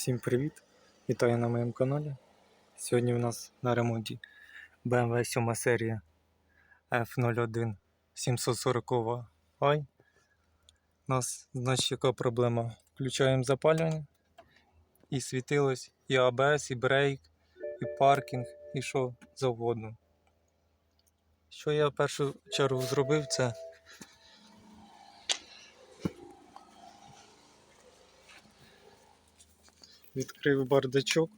Всім привіт! Вітаю на моєму каналі. Сьогодні у нас на ремонті BMW 7 серія F01 740 i. У нас, значить, яка проблема? Включаємо запалювання і світилось і ABS, і брейк, і паркінг, і що завгодно. Що я в першу чергу зробив, це відкрив бардачок.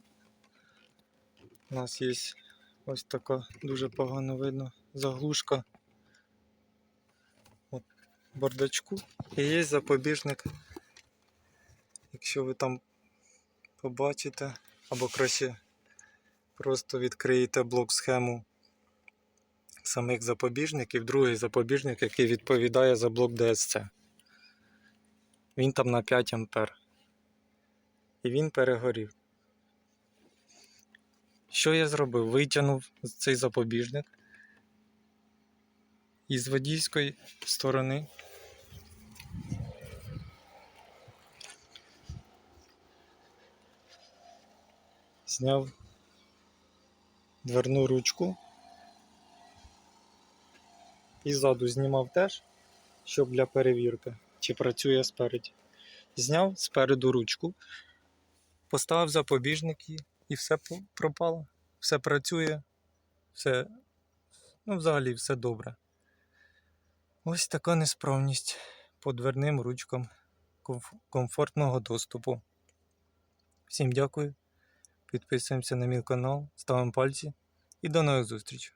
У нас є ось така дуже погано видно заглушка От, бардачку. І є запобіжник. Якщо ви там побачите, або краще просто відкриєте блок схему самих запобіжників, другий запобіжник, який відповідає за блок DSC. Він там на 5 ампер і він перегорів. Що я зробив? Витягнув цей запобіжник і з водійської сторони зняв дверну ручку і ззаду знімав теж, щоб для перевірки, чи працює спереді. Зняв спереду ручку, поставив запобіжники і все пропало. Все працює, все, ну, взагалі все добре. Ось така несправність по дверним ручкам комфортного доступу. Всім дякую. Підписуємося на мій канал, ставимо пальці і до нових зустрічей.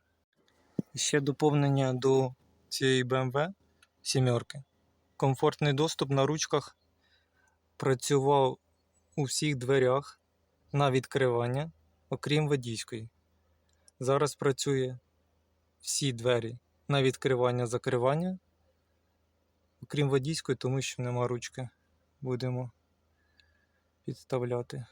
Ще доповнення до цієї BMW сімерки. Комфортний доступ на ручках працював у всіх дверях на відкривання, окрім водійської. Зараз працює всі двері на відкривання закривання, окрім водійської, тому що нема ручки. Будемо підставляти.